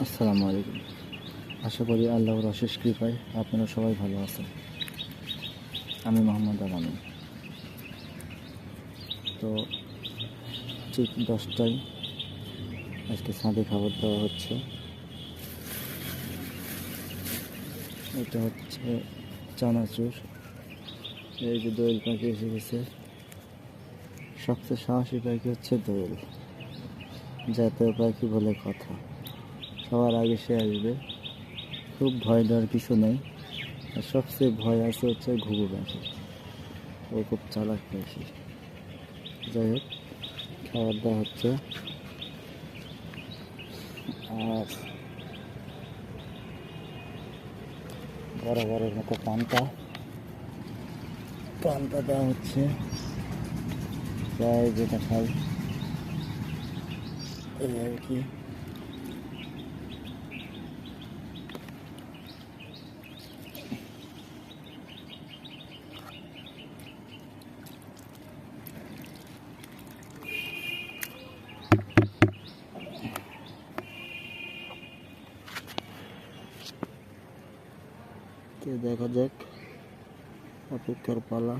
السلام عليكم আশা করি আল্লাহর অশেষ কৃপায় আপনারা সবাই ভালো আছেন। আমি মোহাম্মদ আলামিন তো ঠিক দশটায় আজকে ছাদে খাবার দেওয়া হচ্ছে। এটা হচ্ছে চানাচুর। এই যে দোয়েল পাখি এসে গেছে। সবচেয়ে সাহসী পাখি হচ্ছে দোয়েল। জাতীয় পাখি বলে কথা। সবার আগে সে আসবে। খুব ভয় দেওয়ার কিছু নেই। আর সবচেয়ে ভয় আছে হচ্ছে ঘুঘু পাখি ও খুব চালাক পাখি যাই হোক খাবার দাওয়া হচ্ছে। আর বরাবরের মতো পান্তা। পান্তা দেওয়া হচ্ছে। প্রায় যেটা খাই। এই আর কি। দেখা যাক অপেক্ষার পালা।